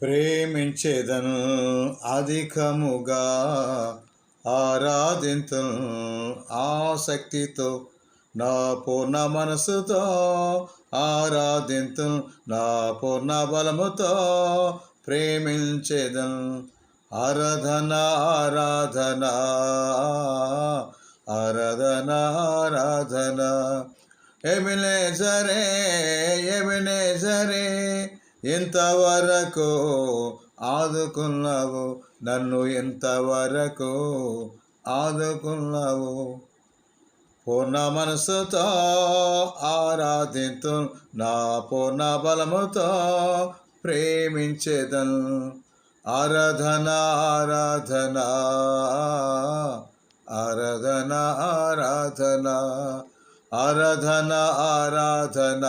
ప్రేమించేదను అధికముగా ఆరాధింతను. ఆసక్తితో నా పూర్ణ మనసుతో ఆరాధింతను. నా పూర్ణ బలముతో ప్రేమించేదను ఆరాధన ఆరాధన ఆరాధన ఆరాధన. ఎమిలే సరే ఎమిలే సరే ఎంతవరకు ఆదుకున్నావు? నన్ను ఎంతవరకు ఆదుకున్నావు? పూర్ణ మనసుతో ఆరాధితు నా పూర్ణ బలముతో ప్రేమించేదను. ఆరాధన ఆరాధన ఆరాధన ఆరాధన ఆరాధన ఆరాధన.